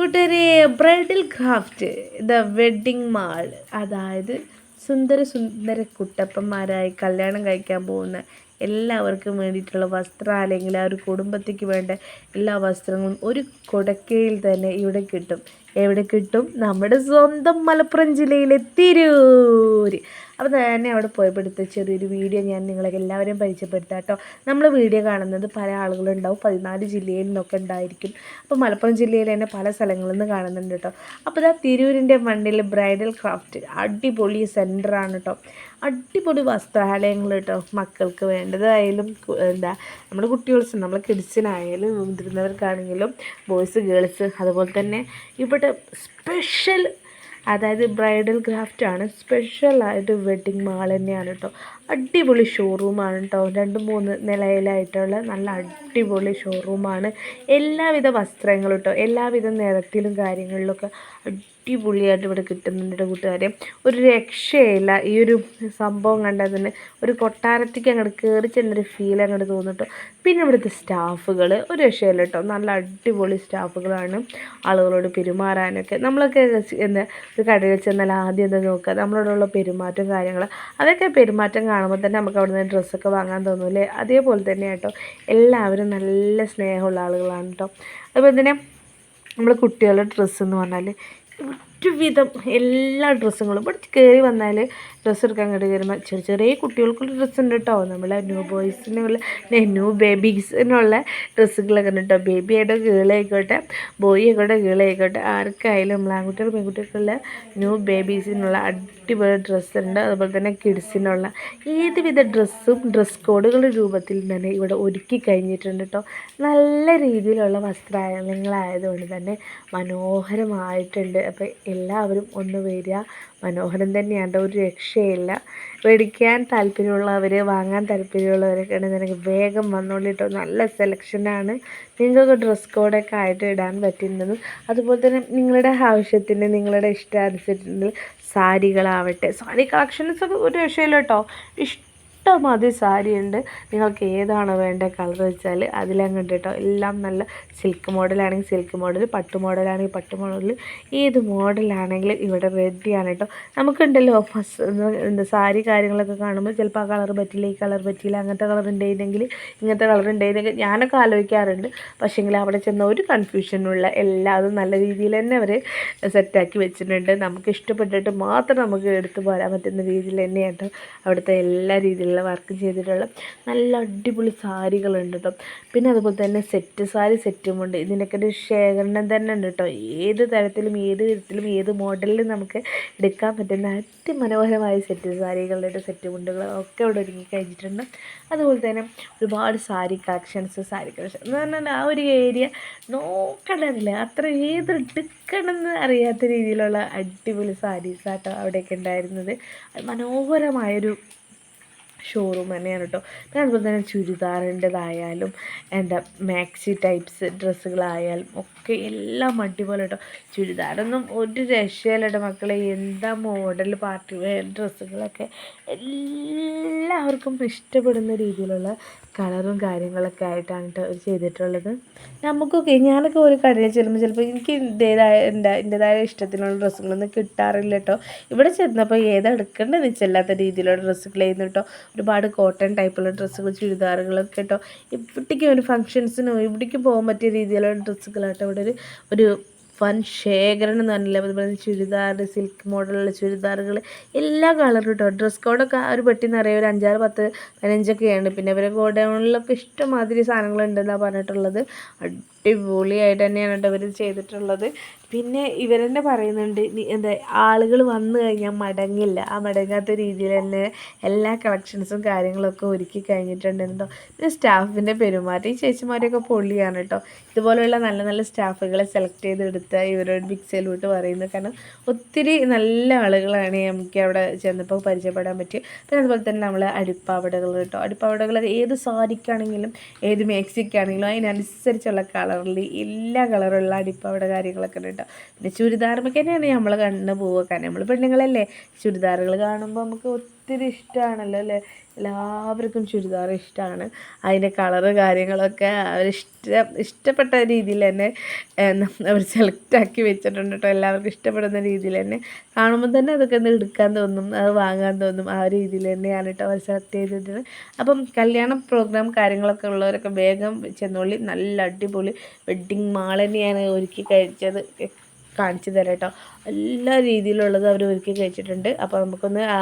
കൂട്ടുകാരെ bridal craft the wedding mall അതായത് സുന്ദര സുന്ദര കുട്ടപ്പന്മാരായി കല്യാണം കഴിക്കാൻ പോകുന്ന എല്ലാവർക്കും വേണ്ടിയിട്ടുള്ള വസ്ത്രം അല്ലെങ്കിൽ ആ ഒരു കുടുംബത്തേക്ക് വേണ്ട എല്ലാ വസ്ത്രങ്ങളും ഒരു കൊടക്കയിൽ തന്നെ ഇവിടെ കിട്ടും. എവിടെ കിട്ടും? നമ്മുടെ സ്വന്തം മലപ്പുറം ജില്ലയിലെ തിരൂര്. അപ്പോൾ തന്നെ അവിടെ പോയപ്പോൾ എടുത്ത ചെറിയൊരു വീഡിയോ ഞാൻ നിങ്ങളെ എല്ലാവരെയും പരിചയപ്പെടുത്താം കേട്ടോ നമ്മൾ വീഡിയോ കാണുന്നത് പല ആളുകളുണ്ടാവും പതിനാല് ജില്ലയിൽ നിന്നൊക്കെ ഉണ്ടായിരിക്കും. അപ്പോൾ മലപ്പുറം ജില്ലയിൽ തന്നെ പല സ്ഥലങ്ങളിൽ നിന്ന് കാണുന്നുണ്ട് കേട്ടോ അപ്പോൾ ഇതാ തിരൂരിന്റെ മണ്ണിൽ ബ്രൈഡൽ ക്രാഫ്റ്റ് അടിപൊളി സെന്ററാണ് കേട്ടോ അടിപൊളി വസ്ത്രാലയങ്ങൾ കേട്ടോ മക്കൾക്ക് വേണ്ടതായാലും എന്താ നമ്മൾ കുട്ടികൾസ് നമ്മൾ കിഡ്സിനായാലും മുതിർന്നവർക്കാണെങ്കിലും ബോയ്സ് ഗേൾസ് അതുപോലെ തന്നെ ഇവിടെ സ്പെഷ്യൽ അതായത് ബ്രൈഡൽ ക്രാഫ്റ്റ് ആണ്. സ്പെഷ്യൽ ആയിട്ട് വെഡ്ഡിങ് മാൾ തന്നെയാണ് കേട്ടോ അടിപൊളി ഷോറൂമാണ് കേട്ടോ രണ്ട് മൂന്ന് നിലയിലായിട്ടുള്ള നല്ല അടിപൊളി ഷോറൂമാണ് എല്ലാവിധ വസ്ത്രങ്ങളും കേട്ടോ എല്ലാവിധ നിറത്തിലും കാര്യങ്ങളിലൊക്കെ അടിപൊളിയായിട്ട് ഇവിടെ കിട്ടുന്നുണ്ട് കേട്ടോ കൂട്ടുകാരെ. ഒരു രക്ഷയില്ല ഈ ഒരു സംഭവം കണ്ടാൽ തന്നെ ഒരു കൊട്ടാരത്തേക്ക് അങ്ങോട്ട് കയറി ചെന്നൊരു ഫീൽ അങ്ങോട്ട് തോന്നിട്ടോ. പിന്നെ ഇവിടുത്തെ സ്റ്റാഫുകൾ ഒരു രക്ഷയില്ല കേട്ടോ നല്ല അടിപൊളി സ്റ്റാഫുകളാണ് ആളുകളോട് പെരുമാറാനൊക്കെ. നമ്മളൊക്കെ എന്താ ഒരു കടയിൽ ചെന്നാൽ ആദ്യം എന്താ നോക്കുക നമ്മളോടുള്ള പെരുമാറ്റം കാര്യങ്ങൾ അതൊക്കെ പെരുമാറ്റം കാണുമ്പോൾ തന്നെ നമുക്ക് അവിടെ നിന്ന് ഡ്രസ്സൊക്കെ വാങ്ങാൻ തോന്നൂലേ അതേപോലെ തന്നെ കേട്ടോ എല്ലാവരും നല്ല സ്നേഹമുള്ള ആളുകളാണ് കേട്ടോ അതുപോലെ തന്നെ നമ്മൾ കുട്ടികളുടെ ഡ്രസ്സ് എന്ന് പറഞ്ഞാൽ Goodbye. ഒരുവിധം എല്ലാ ഡ്രസ്സുകളും ഇവിടെ കയറി വന്നാൽ ഡ്രസ്സ് എടുക്കാൻ കണ്ടിട്ട് കയറുമ്പോൾ ചെറിയ ചെറിയ കുട്ടികൾക്കുള്ള ഡ്രസ്സ് ഉണ്ട് കേട്ടോ നമ്മളെ ന്യൂ ബോയ്സിനുള്ള ന്യൂ ബേബീസിനുള്ള ഡ്രസ്സുകളൊക്കെ ഉണ്ട് കേട്ടോ ബേബിയുടെ കീളായിക്കോട്ടെ ബോയ് ആയിക്കോട്ടെ കീളായിക്കോട്ടെ ആർക്കായാലും നമ്മൾ ആൺകുട്ടികൾ പെൺകുട്ടികൾക്കുള്ള ന്യൂ ബേബീസിനുള്ള അടിപൊളി ഡ്രസ്സ് ഉണ്ട്. അതുപോലെ തന്നെ കിഡ്സിനുള്ള ഏതുവിധ ഡ്രസ്സും ഡ്രസ് കോഡുകളുടെ രൂപത്തിൽ തന്നെ ഇവിടെ ഒരുക്കി കഴിഞ്ഞിട്ടുണ്ട് കേട്ടോ നല്ല രീതിയിലുള്ള വസ്ത്രാലയങ്ങളായതുകൊണ്ട് തന്നെ മനോഹരമായിട്ടുണ്ട്. അപ്പോൾ എല്ലാവരും ഒന്ന് വരിക. മനോഹരം തന്നെയാണ് ഒരു രക്ഷയില്ല. മേടിക്കാൻ താല്പര്യമുള്ളവർ വാങ്ങാൻ താല്പര്യമുള്ളവരൊക്കെ ഉണ്ടെന്നുണ്ടെങ്കിൽ വേഗം വന്നോളിട്ടോ നല്ല സെലക്ഷനാണ് നിങ്ങൾക്ക് ഡ്രസ് കോഡൊക്കെ ആയിട്ട് ഇടാൻ പറ്റുന്നത്. അതുപോലെ തന്നെ നിങ്ങളുടെ ആവശ്യത്തിന് നിങ്ങളുടെ ഇഷ്ടാനുസരിച്ച് സാരികളാവട്ടെ. സാരി കളക്ഷൻസ് ഒക്കെ ഒരു രക്ഷയില്ല കേട്ടോ ഇഷ്ടം ഇഷ്ടമാതിരി സാരി ഉണ്ട്. നിങ്ങൾക്ക് ഏതാണ് വേണ്ട കളർ വെച്ചാൽ അതിലങ്ങോട്ട് കേട്ടോ എല്ലാം നല്ല സിൽക്ക് മോഡലാണെങ്കിൽ സിൽക്ക് മോഡൽ പട്ട് മോഡലാണെങ്കിൽ പട്ട് മോഡൽ ഏത് മോഡലാണെങ്കിലും ഇവിടെ റെഡിയാണ് കേട്ടോ നമുക്കുണ്ടല്ലോ എന്താ സാരി കാര്യങ്ങളൊക്കെ കാണുമ്പോൾ ചിലപ്പോൾ ആ കളർ പറ്റില്ല ഈ കളർ പറ്റില്ല അങ്ങനത്തെ കളർ ഉണ്ടായിരുന്നെങ്കിൽ ഇങ്ങനത്തെ കളർ ഉണ്ടായിരുന്നെങ്കിൽ ഞാനൊക്കെ ആലോചിക്കാറുണ്ട്. പക്ഷേങ്കിൽ അവിടെ ചെന്ന ഒരു കൺഫ്യൂഷനുള്ള എല്ലാതും നല്ല രീതിയിൽ തന്നെ അവർ സെറ്റാക്കി വെച്ചിട്ടുണ്ട്. നമുക്ക് ഇഷ്ടപ്പെട്ടിട്ട് മാത്രം നമുക്ക് എടുത്തു പോരാൻ പറ്റുന്ന രീതിയിൽ തന്നെയാണ് അവിടുത്തെ എല്ലാ രീതിയിലുള്ള വർക്ക് ചെയ്തിട്ടുള്ള നല്ല അടിപൊളി സാരികളുണ്ട് കേട്ടോ പിന്നെ അതുപോലെ തന്നെ സെറ്റ് സാരി സെറ്റുമുണ്ട് ഇതിനൊക്കെ ഒരു ശേഖരണം തന്നെ ഉണ്ട് കേട്ടോ ഏത് തരത്തിലും ഏത് വിധത്തിലും ഏത് മോഡലിലും നമുക്ക് എടുക്കാൻ പറ്റുന്ന അതിമനോഹരമായ സെറ്റ് സാരികളുടെ സെറ്റ് മുണ്ടുകളും ഒക്കെ ഇവിടെ ഒരുങ്ങി കഴിഞ്ഞിട്ടുണ്ട്. അതുപോലെ തന്നെ ഒരുപാട് സാരി കളക്ഷൻസ് സാരി കളക്ഷൻ എന്ന് പറഞ്ഞാൽ ആ ഒരു ഏരിയ നോക്കണമെന്നില്ല. അത്ര ഏത് എടുക്കണമെന്ന് അറിയാത്ത രീതിയിലുള്ള അടിപൊളി സാരീസാട്ടോ അവിടെയൊക്കെ ഉണ്ടായിരുന്നത്. മനോഹരമായൊരു ഷോറൂം തന്നെയാണ് കേട്ടോ പിന്നെ അതുപോലെ തന്നെ ചുരിദാറിന്റെതായാലും എന്താ മാക്സി ടൈപ്സ് ഡ്രസ്സുകളായാലും ഒക്കെ എല്ലാം അടിപൊളി കേട്ടോ ചുരിദാറൊന്നും ഒരു രക്ഷയില്ല കേട്ടോ മക്കളെ. എന്താ മോഡൽ പാർട്ടി വെയർ ഡ്രസ്സുകളൊക്കെ? എല്ലാവർക്കും ഇഷ്ടപ്പെടുന്ന രീതിയിലുള്ള കളറും കാര്യങ്ങളൊക്കെ ആയിട്ടാണ് കേട്ടോ അവർ ചെയ്തിട്ടുള്ളത്. നമുക്കൊക്കെ ഞാനൊക്കെ ഒരു കടയിൽ ചെല്ലുമ്പോൾ ചിലപ്പോൾ എനിക്ക് എന്റേതായ എന്റെ എന്റേതായ ഇഷ്ടത്തിനുള്ള ഡ്രസ്സുകളൊന്നും കിട്ടാറില്ല കേട്ടോ ഇവിടെ ചെന്നപ്പോൾ ഏതാ എടുക്കേണ്ടത് വെച്ചല്ലാത്ത രീതിയിലുള്ള ഡ്രസ്സുകളായിരുന്നു കേട്ടോ ഒരുപാട് കോട്ടൺ ടൈപ്പുള്ള ഡ്രസ്സുകൾ ചുരിദാറുകളൊക്കെ കേട്ടോ ഇവിടേക്കും ഒരു ഫങ്ഷൻസിനും ഇവിടേക്ക് പോകാൻ പറ്റിയ രീതിയിലുള്ള ഡ്രസ്സുകളാട്ടോ ഇവിടെ ഒരു ഒരു വൻ ശേഖരണം എന്ന് പറഞ്ഞില്ല? അതുപോലെ ചുരിദാർ സിൽക്ക് മോഡലുള്ള ചുരിദാറുകൾ എല്ലാ കളറും കേട്ടോ ഡ്രസ് കോഡൊക്കെ ആ ഒരു പെട്ടി നിറയെ ഒരു അഞ്ചാറ് പത്ത് പതിനഞ്ചൊക്കെയാണ് പിന്നെ ഇവരെ ഗോഡൗണിലൊക്കെ ഇഷ്ടമാതിരി സാധനങ്ങളുണ്ടെന്നാണ് പറഞ്ഞിട്ടുള്ളത്. അടിപൊളിയായിട്ട് തന്നെയാണ് കേട്ടോ ഇവർ ചെയ്തിട്ടുള്ളത്. പിന്നെ ഇവരെന്നെ പറയുന്നുണ്ട് നീ എന്താ ആളുകൾ വന്നു കഴിഞ്ഞാൽ മടങ്ങില്ല. ആ മടങ്ങാത്ത രീതിയിൽ തന്നെ എല്ലാ കളക്ഷൻസും കാര്യങ്ങളൊക്കെ ഒരുക്കി കഴിഞ്ഞിട്ടുണ്ട്. കേട്ടോ പിന്നെ സ്റ്റാഫിന്റെ പെരുമാറ്റം ഈ ചേച്ചിമാരൊക്കെ പൊള്ളിയാണ് കേട്ടോ. ഇതുപോലെയുള്ള നല്ല നല്ല സ്റ്റാഫുകളെ സെലക്ട് ചെയ്തെടുത്ത ഇവരോട് ബിഗ് സെലൂട്ട് പറയുന്നത്. കാരണം ഒത്തിരി നല്ല ആളുകളാണ് നമുക്ക് അവിടെ ചെന്നപ്പോൾ പരിചയപ്പെടാൻ പറ്റിയത്. പിന്നെ അതുപോലെ തന്നെ നമ്മൾ അടിപ്പാവടകൾ കേട്ടോ. അടിപ്പാവടകൾ ഏത് സാരിക്കാണെങ്കിലും ഏത് മേക്സിക്കാണെങ്കിലും അതിനനുസരിച്ചുള്ള കളറിൽ എല്ലാ കളറുള്ള അടിപ്പാവട കാര്യങ്ങളൊക്കെ ഉണ്ട് കേട്ടോ. പിന്നെ ചുരിദാറുമൊക്കെ തന്നെയാണ് നമ്മൾ കണ്ണ് പോവുക. കാരണം നമ്മൾ പെണ്ണുങ്ങളല്ലേ. ചുരിദാറുകൾ കാണുമ്പോൾ നമുക്ക് ഒത്തിരി ഇഷ്ടമാണല്ലോ അല്ലേ? എല്ലാവർക്കും ചുരിദാർ ഇഷ്ടമാണ് അതിന്റെ കളറ് കാര്യങ്ങളൊക്കെ അവരിഷ്ട ഇഷ്ടപ്പെട്ട രീതിയിൽ തന്നെ അവർ ആക്കി വെച്ചിട്ടുണ്ട് കേട്ടോ. എല്ലാവർക്കും ഇഷ്ടപ്പെടുന്ന രീതിയിൽ തന്നെ. കാണുമ്പോൾ തന്നെ അതൊക്കെ ഒന്ന് എടുക്കാൻ തോന്നും അത് വാങ്ങാൻ തോന്നും. ആ രീതിയിൽ തന്നെയാണ് കേട്ടോ അവർ സെലക്ട് ചെയ്തിട്ടുണ്ട് അപ്പം കല്യാണ പ്രോഗ്രാം കാര്യങ്ങളൊക്കെ ഉള്ളവരൊക്കെ വേഗം ചെന്നോളി. നല്ല അടിപൊളി വെഡ്ഡിങ് മാൾ ഒരുക്കി കഴിച്ചത്. കാണിച്ചു തരാം കേട്ടോ എല്ലാ രീതിയിലുള്ളത് അവർ ഒരുക്കി കഴിച്ചിട്ടുണ്ട്. അപ്പോൾ നമുക്കൊന്ന് ആ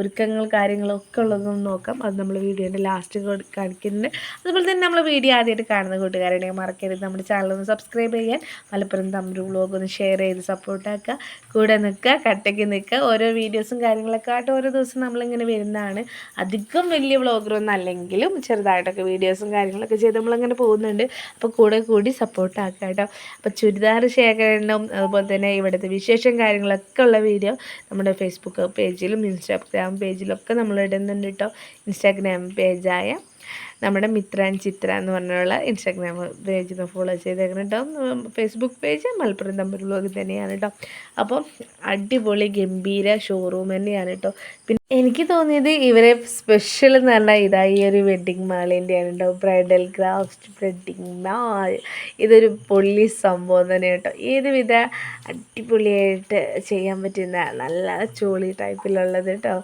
ഒരുക്കങ്ങൾ കാര്യങ്ങളൊക്കെ ഉള്ളതൊന്ന് നോക്കാം. അത് നമ്മൾ വീഡിയോന്റെ ലാസ്റ്റ് കാണിക്കുന്നുണ്ട് അതുപോലെ തന്നെ നമ്മൾ വീഡിയോ ആദ്യമായിട്ട് കാണുന്ന കൂട്ടുകാരുണ്ടെങ്കിൽ മറക്കരുത്. നമ്മുടെ ചാനൽ ഒന്ന് സബ്സ്ക്രൈബ് ചെയ്യാൻ മലപ്പുറം തമ്മിൽ വ്ലോഗ് ഒന്ന് ഷെയർ ചെയ്ത് സപ്പോർട്ടാക്കുക കൂടെ നിൽക്കുക കട്ടയ്ക്ക് നിൽക്കുക. ഓരോ വീഡിയോസും കാര്യങ്ങളൊക്കെ ആയിട്ട് ഓരോ ദിവസം നമ്മളിങ്ങനെ വരുന്നതാണ്. അധികം വലിയ വ്ളോഗറൊന്നും അല്ലെങ്കിലും ചെറുതായിട്ടൊക്കെ വീഡിയോസും കാര്യങ്ങളൊക്കെ ചെയ്ത് നമ്മളിങ്ങനെ പോകുന്നുണ്ട്. അപ്പോൾ കൂടെ കൂടി സപ്പോർട്ടാക്കുക കേട്ടോ. അപ്പോൾ ചുരിദാർ ശേഖരണം അതുപോലെ തന്നെ ഇവിടുത്തെ വിശേഷം കാര്യങ്ങളൊക്കെ ഉള്ള വീഡിയോ നമ്മുടെ ഫേസ്ബുക്ക് പേജിലും ഇൻസ്റ്റാഗ്രാം പേജിലൊക്കെ നമ്മൾ ഇടുന്നുണ്ട് കേട്ടോ. ഇൻസ്റ്റാഗ്രാം പേജായ നമ്മുടെ മിത്രാൻ ചിത്ര എന്ന് പറഞ്ഞുള്ള ഇൻസ്റ്റാഗ്രാം പേജ് ഫോളോ ചെയ്തേക്കണം കേട്ടോ. ഫേസ്ബുക്ക് പേജ് മലപ്പുറം തമ്മിൽ വ്ലോഗ് തന്നെയാണ് കേട്ടോ. അപ്പം അടിപൊളി ഗംഭീര ഷോറൂം തന്നെയാണ് കേട്ടോ. എനിക്ക് തോന്നിയത് ഇവരെ സ്പെഷ്യൽ എന്ന് പറഞ്ഞാൽ ഇതാ ഈ ഒരു വെഡ്ഡിങ് മാളിന്റെയാണ് കേട്ടോ ബ്രൈഡൽ ക്രാഫ്റ്റ് വെഡ്ഡിങ് മാൾ ഇതൊരു പൊള്ളി സംഭവം തന്നെ കേട്ടോ. ഏതുവിധ അടിപൊളിയായിട്ട് ചെയ്യാൻ പറ്റുന്ന നല്ല ചോളി ടൈപ്പിലുള്ളത് കേട്ടോ.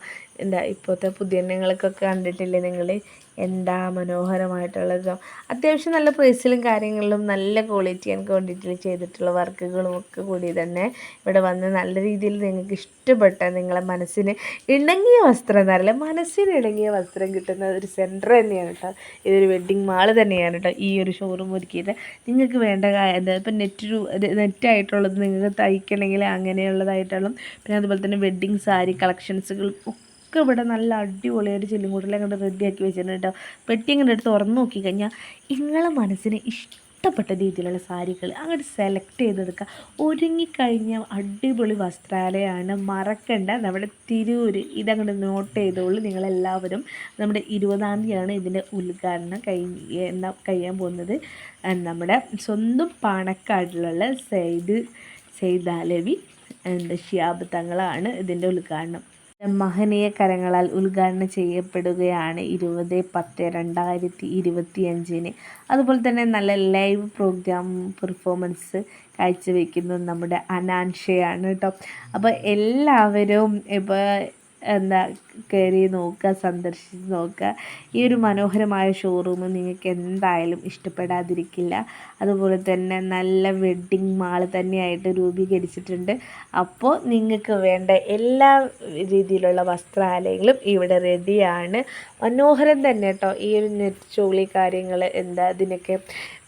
എന്താ ഇപ്പോഴത്തെ പുതിയണ്ണങ്ങൾക്കൊക്കെ കണ്ടിട്ടില്ലേ നിങ്ങൾ എന്താ മനോഹരമായിട്ടുള്ളത് അത്യാവശ്യം നല്ല പ്രൈസിലും കാര്യങ്ങളിലും നല്ല ക്വാളിറ്റി ആൻഡ് ക്വാണ്ടിറ്റിയിൽ ചെയ്തിട്ടുള്ള വർക്കുകളും ഒക്കെ കൂടി തന്നെ ഇവിടെ വന്ന് നല്ല രീതിയിൽ നിങ്ങൾക്ക് ഇഷ്ടപ്പെട്ട നിങ്ങളെ മനസ്സിന് ഇണങ്ങിയ വസ്ത്രം എന്നറിയില്ല മനസ്സിന് ഇണങ്ങിയ വസ്ത്രം കിട്ടുന്ന ഒരു സെന്റർ തന്നെയാണ് കേട്ടോ. ഇതൊരു വെഡ്ഡിങ് മാൾ തന്നെയാണ് കേട്ടോ. ഈ ഒരു ഷോറൂം ഒരുക്കിയത്. നിങ്ങൾക്ക് വേണ്ട കാര്യം ഇപ്പം നെറ്റ് നെറ്റായിട്ടുള്ളത് നിങ്ങൾക്ക് തയ്ക്കണമെങ്കിൽ അങ്ങനെയുള്ളതായിട്ടുള്ള പിന്നെ അതുപോലെ തന്നെ വെഡ്ഡിങ് സാരി കളക്ഷൻസുകൾ ഒക്കെ ഇവിടെ നല്ല അടിപൊളിയായിട്ട് ചില്ലുംകൂട്ടിൽ കണ്ട് റെഡിയാക്കി വെച്ചിട്ടുണ്ട് കേട്ടോ. പെട്ടി ഇങ്ങനെ എടുത്ത് തുറന്ന് നോക്കിക്കഴിഞ്ഞാൽ നിങ്ങളെ മനസ്സിന് ഇഷ്ടപ്പെട്ട രീതിയിലുള്ള സാരികൾ അങ്ങോട്ട് സെലക്ട് ചെയ്തെടുക്കുക ഒരുങ്ങിക്കഴിഞ്ഞ അടിപൊളി വസ്ത്രാലയമാണ് മറക്കണ്ട. നമ്മുടെ തിരൂർ ഇതങ്ങോട്ട് നോട്ട് ചെയ്തോളൂ. നിങ്ങളെല്ലാവരും നമ്മുടെ ഇരുപതാം തീയതിയാണ് ഇതിന്റെ ഉദ്ഘാടനം കഴിഞ്ഞ് എന്താ കഴിയാൻ പോകുന്നത്. നമ്മുടെ സ്വന്തം പാണക്കാട്ടിലുള്ള സെയ്ദ് സെയ്ദാലവി എന്താ ഷിയാബ് തങ്ങളാണ് ഇതിന്റെ ഉദ്ഘാടനം. മഹനീയ കരങ്ങളാൽ ഉദ്ഘാടനം ചെയ്യപ്പെടുകയാണ് ഇരുപത് പത്ത് രണ്ടായിരത്തി ഇരുപത്തി അഞ്ചിന് അതുപോലെ തന്നെ നല്ല ലൈവ് പ്രോഗ്രാം പെർഫോമൻസ് കാഴ്ചവെക്കുന്നത് നമ്മുടെ അനാൻഷയാണ് കേട്ടോ. അപ്പോൾ എല്ലാവരും ഇപ്പോൾ എന്താ കയറി നോക്കുക സന്ദർശിച്ച് നോക്കുക. ഈ ഒരു മനോഹരമായ ഷോറൂം നിങ്ങൾക്ക് എന്തായാലും ഇഷ്ടപ്പെടാതിരിക്കില്ല. അതുപോലെ തന്നെ നല്ല വെഡ്ഡിങ് മാൾ തന്നെയായിട്ട് രൂപീകരിച്ചിട്ടുണ്ട്. അപ്പോൾ നിങ്ങൾക്ക് വേണ്ട എല്ലാ രീതിയിലുള്ള വസ്ത്രാലയങ്ങളും ഇവിടെ റെഡിയാണ് മനോഹരം തന്നെ കേട്ടോ ഈ ഒരു നെറ്റ് ചോളി കാര്യങ്ങൾ എന്താ അതിനൊക്കെ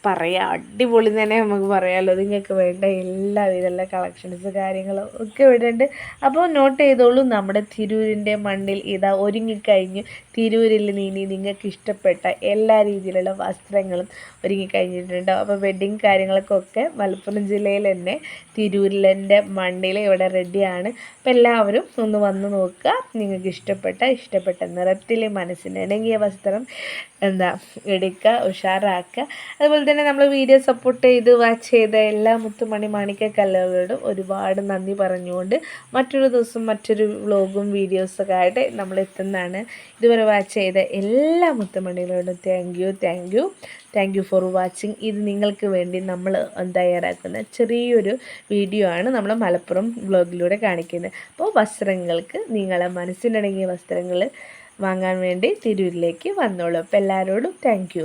പറയാം. അടിപൊളി തന്നെ നമുക്ക് പറയാമല്ലോ നിങ്ങൾക്ക് വേണ്ട എല്ലാ എല്ലാവിധമുള്ള കളക്ഷൻസ് കാര്യങ്ങളും ഒക്കെ ഇവിടെ ഉണ്ട്. അപ്പോൾ നോട്ട് ചെയ്തോളൂ നമ്മുടെ തിരൂരിന്റെ മണ്ണിൽ ഇതാ ഒരുങ്ങിക്കഴിഞ്ഞു. തിരൂരിൽ നീനി നിങ്ങൾക്ക് ഇഷ്ടപ്പെട്ട എല്ലാ രീതിയിലുള്ള വസ്ത്രങ്ങളും ഒരുങ്ങിക്കഴിഞ്ഞിട്ടുണ്ട്. അപ്പോൾ വെഡ്ഡിങ് കാര്യങ്ങൾക്കൊക്കെ മലപ്പുറം ജില്ലയിൽ തന്നെ തിരൂരിലെ മണ്ണിൽ ഇവിടെ റെഡിയാണ് അപ്പോൾ എല്ലാവരും ഒന്ന് വന്ന് നോക്കുക. നിങ്ങൾക്ക് ഇഷ്ടപ്പെട്ട ഇഷ്ടപ്പെട്ട നിറത്തിൽ മനസ്സിനിണങ്ങിയ വസ്ത്രം എന്താ എടുക്കുക ഉഷാറാക്കുക. അതുപോലെ തന്നെ നമ്മൾ വീഡിയോ സപ്പോർട്ട് ചെയ്ത് വാച്ച് ചെയ്ത എല്ലാ മുത്തുമണി മാണിക്ക കല്ലുകളോടും ഒരുപാട് നന്ദി പറഞ്ഞുകൊണ്ട് മറ്റൊരു ദിവസം മറ്റൊരു വ്ളോഗും വീഡിയോസൊക്കെ ആയിട്ട് നമ്മൾ എത്തുന്നതാണ്. ഇതുവരെ വാച്ച് ചെയ്ത എല്ലാ മുത്തുമണികളോടും thank you thank you thank you for watching ഇത് നിങ്ങൾക്ക് വേണ്ടി നമ്മൾ തയ്യാറാക്കുന്ന ചെറിയൊരു വീഡിയോ ആണ് നമ്മൾ മലപ്പുറം വ്ളോഗിലൂടെ കാണിക്കുന്നത്. അപ്പോൾ വസ്ത്രങ്ങൾക്ക് നിങ്ങളെ മനസ്സിനടങ്ങിയ വസ്ത്രങ്ങൾ വാങ്ങാൻ വേണ്ടി തിരൂരിലേക്ക് വന്നോളൂ. അപ്പോൾ എല്ലാവരോടും താങ്ക്